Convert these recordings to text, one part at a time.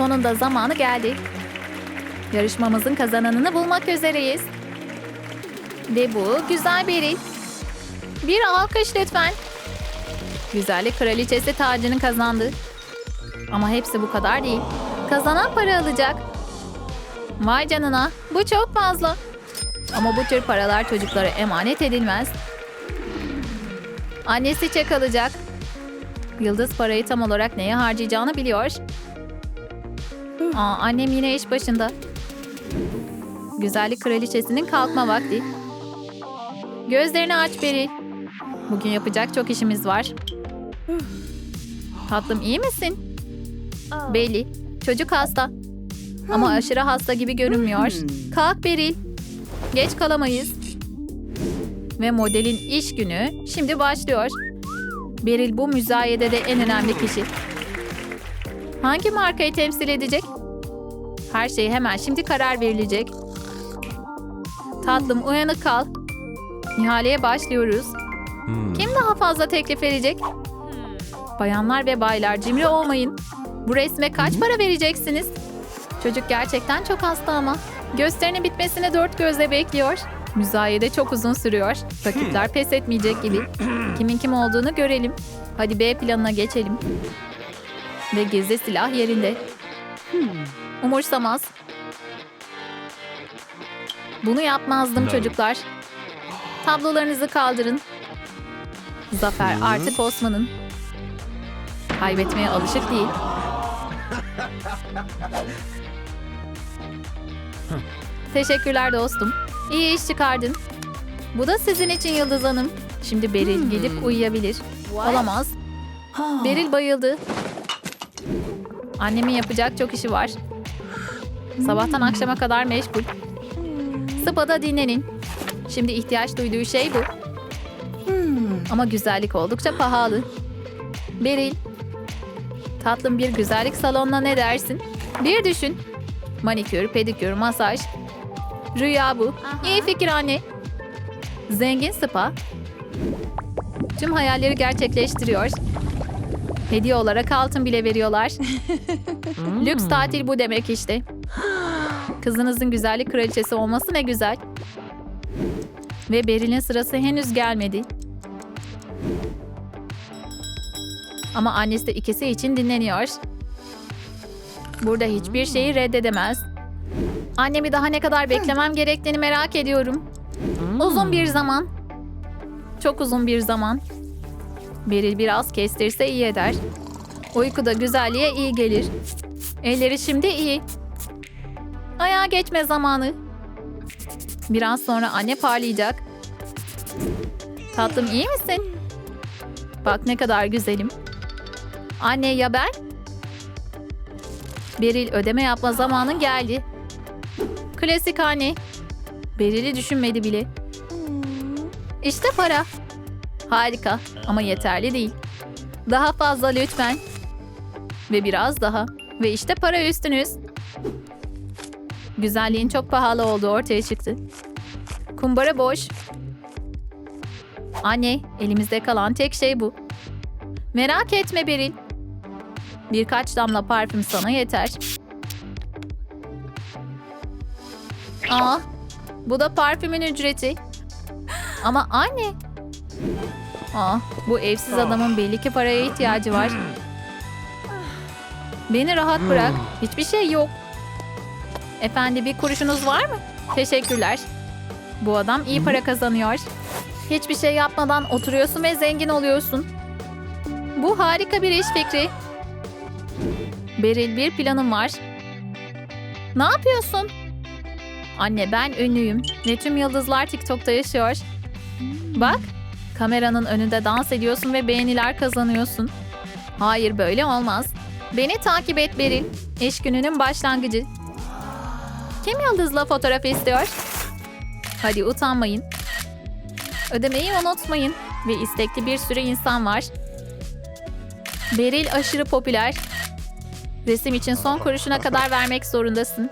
Sonunda zamanı geldi. Yarışmamızın kazananını bulmak üzereyiz. Ve bu güzel biri. Bir alkış lütfen. Güzellik kraliçesi tacını kazandı. Ama hepsi bu kadar değil. Kazanan para alacak. Vay canına bu çok fazla. Ama bu tür paralar çocuklara emanet edilmez. Annesi çek alacak. Yıldız parayı tam olarak neye harcayacağını biliyor. Aa, annem yine iş başında. Güzellik kraliçesinin kalkma vakti. Gözlerini aç Beril. Bugün yapacak çok işimiz var. Tatlım iyi misin? Belli. Çocuk hasta. Ama aşırı hasta gibi görünmüyor. Kalk Beril. Geç kalamayız. Ve modelin iş günü şimdi başlıyor. Beril bu müzayedede en önemli kişi. Hangi markayı temsil edecek? Her şey hemen şimdi karar verilecek. Tatlım uyanık kal. İhaleye başlıyoruz. Kim daha fazla teklif edecek? Bayanlar ve baylar cimri olmayın. Bu resme kaç para vereceksiniz? Çocuk gerçekten çok hasta ama. Gösterinin bitmesini dört gözle bekliyor. Müzayede çok uzun sürüyor. Rakipler pes etmeyecek gibi. Kimin kim olduğunu görelim. Hadi B planına geçelim. Ve gizli silah yerinde. Umursamaz. Bunu yapmazdım çocuklar. Tablolarınızı kaldırın. Zafer artık Osman'ın. Kaybetmeye alışık değil. Teşekkürler dostum. İyi iş çıkardın. Bu da sizin için Yıldız Hanım. Şimdi Beril gidip uyuyabilir. Olamaz. Beril bayıldı. Annemin yapacak çok işi var. Sabahtan akşama kadar meşgul. Spada dinlenin. Şimdi ihtiyaç duyduğu şey bu. Ama güzellik oldukça pahalı. Beril. Tatlım bir güzellik salonuna ne dersin? Bir düşün. Manikür, pedikür, masaj. Rüya bu. İyi fikir anne. Zengin spa. Tüm hayalleri gerçekleştiriyor. Hediye olarak altın bile veriyorlar. Lüks tatil bu demek işte. Kızınızın güzellik kraliçesi olması ne güzel. Ve Beril'in sırası henüz gelmedi. Ama annesi de ikisi için dinleniyor. Burada hiçbir şeyi reddedemez. Annemi daha ne kadar beklemem gerektiğini merak ediyorum. Uzun bir zaman. Çok uzun bir zaman. Beril biraz kestirse iyi eder. Uyku da güzelliğe iyi gelir. Elleri şimdi iyi. Ayağa geçme zamanı. Biraz sonra anne parlayacak. Tatlım iyi misin? Bak ne kadar güzelim. Anne ya ben? Beril ödeme yapma zamanın geldi. Klasik anne. Beril'i düşünmedi bile. İşte para. Harika ama yeterli değil. Daha fazla lütfen. Ve biraz daha. Ve işte para üstünüz. Güzelliğin çok pahalı olduğu ortaya çıktı. Kumbara boş. Anne, elimizde kalan tek şey bu. Merak etme Beril. Birkaç damla parfüm sana yeter. Aa, bu da parfümün ücreti. Ama anne. Aa, bu evsiz adamın belli ki paraya ihtiyacı var. Beni rahat bırak. Hiçbir şey yok. Efendi bir kuruşunuz var mı? Teşekkürler. Bu adam iyi para kazanıyor. Hiçbir şey yapmadan oturuyorsun ve zengin oluyorsun. Bu harika bir iş fikri. Beril bir planım var. Ne yapıyorsun? Anne ben ünlüyüm ve tüm yıldızlar TikTok'ta yaşıyor. Bak, kameranın önünde dans ediyorsun ve beğeniler kazanıyorsun. Hayır böyle olmaz. Beni takip et Beril. İş gününün başlangıcı. Kim yıldızla fotoğraf istiyor? Hadi utanmayın. Ödemeyi unutmayın. Ve istekli bir sürü insan var. Beril aşırı popüler. Resim için son kuruşuna kadar vermek zorundasın.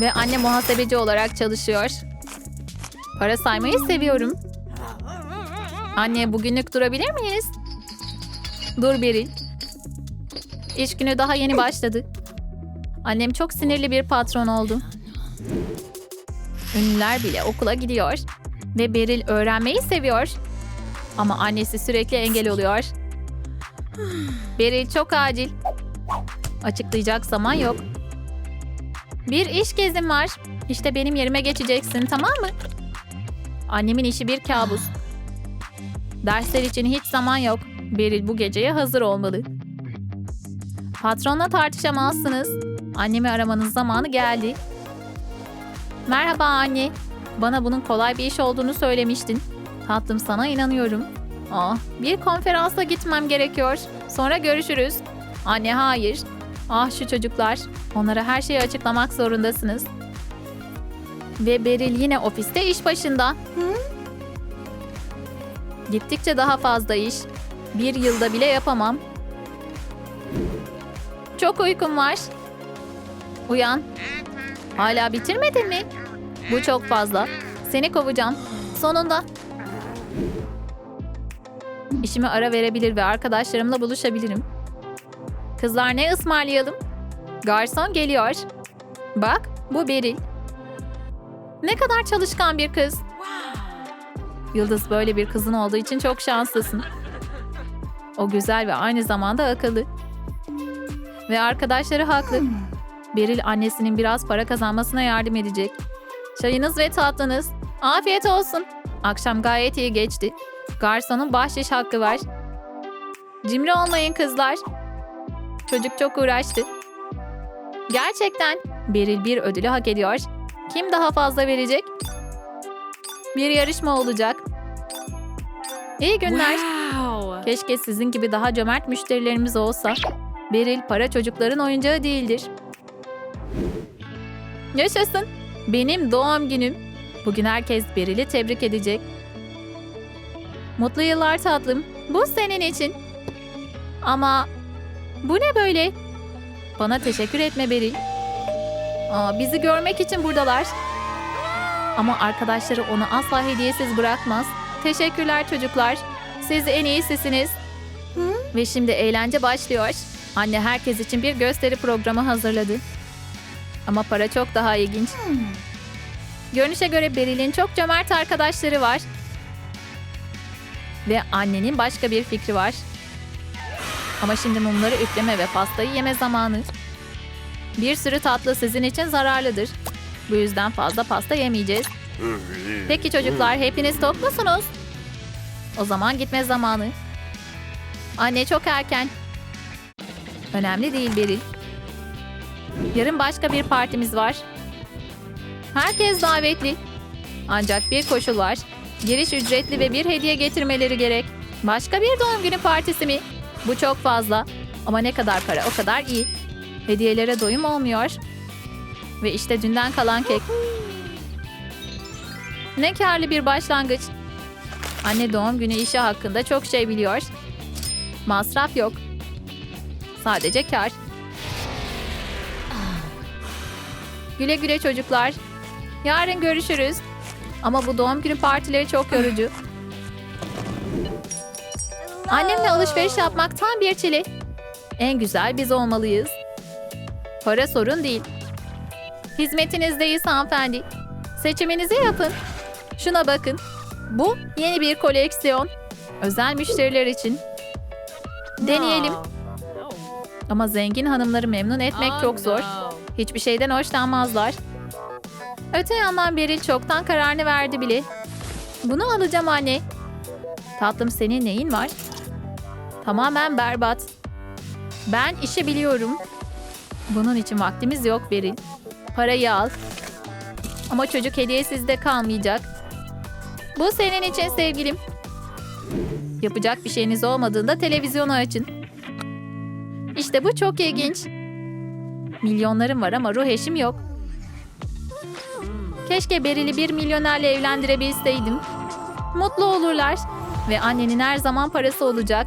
Ve anne muhasebeci olarak çalışıyor. Para saymayı seviyorum. Anne bugünlük durabilir miyiz? Dur Beril. İş günü daha yeni başladı. Annem çok sinirli bir patron oldu. Ünlüler bile okula gidiyor. Ve Beril öğrenmeyi seviyor. Ama annesi sürekli engel oluyor. Beril çok acil. Açıklayacak zaman yok. Bir iş gezim var. İşte benim yerime geçeceksin tamam mı? Annemin işi bir kabus. Dersler için hiç zaman yok. Beril bu geceye hazır olmalı. Patronla tartışamazsınız. Annemi aramanın zamanı geldi. Merhaba anne. Bana bunun kolay bir iş olduğunu söylemiştin. Tatlım sana inanıyorum. Ah, bir konferansa gitmem gerekiyor. Sonra görüşürüz. Anne hayır. Ah şu çocuklar. Onlara her şeyi açıklamak zorundasınız. Ve Beril yine ofiste iş başında. Gittikçe daha fazla iş. Bir yılda bile yapamam. Çok uykum var. Uyan. Hala bitirmedin mi? Bu çok fazla. Seni kovacağım. Sonunda. İşime ara verebilir ve arkadaşlarımla buluşabilirim. Kızlar ne ısmarlayalım? Garson geliyor. Bak, bu Beril. Ne kadar çalışkan bir kız. Yıldız böyle bir kızın olduğu için çok şanslısın. O güzel ve aynı zamanda akıllı. Ve arkadaşları haklı. Beril annesinin biraz para kazanmasına yardım edecek. Çayınız ve tatlınız. Afiyet olsun. Akşam gayet iyi geçti. Garsonun bahşiş hakkı var. Cimri olmayın kızlar. Çocuk çok uğraştı. Gerçekten Beril bir ödülü hak ediyor. Kim daha fazla verecek? Bir yarışma olacak. İyi günler. Wow. Keşke sizin gibi daha cömert müşterilerimiz olsa. Beril para çocukların oyuncağı değildir. Yaşasın. Benim doğum günüm. Bugün herkes Beril'i tebrik edecek. Mutlu yıllar tatlım. Bu senin için. Ama bu ne böyle? Bana teşekkür etme Beril. Aa, bizi görmek için buradalar. Ama arkadaşları onu asla hediyesiz bırakmaz. Teşekkürler çocuklar. Siz en iyisisiniz. Ve şimdi eğlence başlıyor. Anne herkes için bir gösteri programı hazırladı. Ama para çok daha ilginç. Görünüşe göre Beril'in çok cömert arkadaşları var. Ve annenin başka bir fikri var. Ama şimdi mumları üfleme ve pastayı yeme zamanı. Bir sürü tatlı sizin için zararlıdır. Bu yüzden fazla pasta yemeyeceğiz. Peki çocuklar hepiniz tok musunuz? O zaman gitme zamanı. Anne çok erken. Önemli değil Beril. Yarın başka bir partimiz var. Herkes davetli. Ancak bir koşul var. Giriş ücretli ve bir hediye getirmeleri gerek. Başka bir doğum günü partisi mi? Bu çok fazla. Ama ne kadar para o kadar iyi. Hediyelere doyum olmuyor. Ve işte dünden kalan kek. Ne karlı bir başlangıç. Anne doğum günü işi hakkında çok şey biliyor. Masraf yok. Sadece kar. Güle güle çocuklar. Yarın görüşürüz. Ama bu doğum günü partileri çok yorucu. Annemle alışveriş yapmak tam bir çile. En güzel biz olmalıyız. Para sorun değil. Hizmetinizdeyiz hanımefendi. Seçiminizi yapın. Şuna bakın. Bu yeni bir koleksiyon. Özel müşteriler için. Deneyelim. Ama zengin hanımları memnun etmek çok zor. Hiçbir şeyden hoşlanmazlar. Öte yandan Beril çoktan kararını verdi bile. Bunu alacağım anne. Tatlım senin neyin var? Tamamen berbat. Ben işi biliyorum. Bunun için vaktimiz yok Beril. Parayı al. Ama çocuk hediyesiz de kalmayacak. Bu senin için sevgilim. Yapacak bir şeyiniz olmadığında televizyonu açın. İşte bu çok ilginç. Milyonlarım var ama ruh eşim yok. Keşke Beril'i bir milyonerle evlendirebilseydim. Mutlu olurlar. Ve annenin her zaman parası olacak.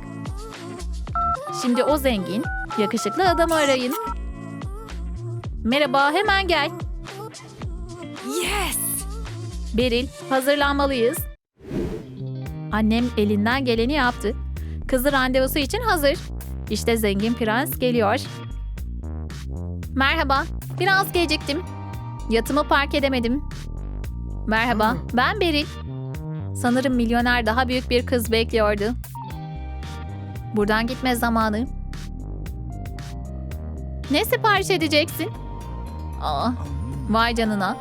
Şimdi o zengin, yakışıklı adamı arayın. Merhaba, hemen gel. Yes. Beril, hazırlanmalıyız. Annem elinden geleni yaptı. Kızı randevusu için hazır. İşte zengin prens geliyor. Merhaba, Biraz geciktim. Yatımı park edemedim. Merhaba, ben Beril. Sanırım milyoner daha büyük bir kız bekliyordu. Buradan gitme zamanı. Ne sipariş edeceksin? Aa, vay canına.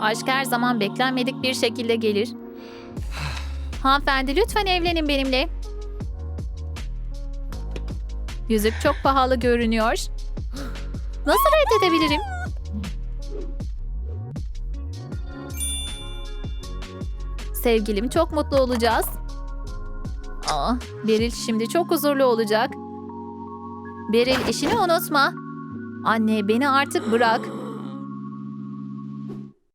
Aşk her zaman beklenmedik bir şekilde gelir. Hanımefendi lütfen evlenin benimle. Yüzük çok pahalı görünüyor. Nasıl reddedebilirim? Sevgilim çok mutlu olacağız. Aa, Beril şimdi çok huzurlu olacak. Beril işini unutma. Anne beni artık bırak.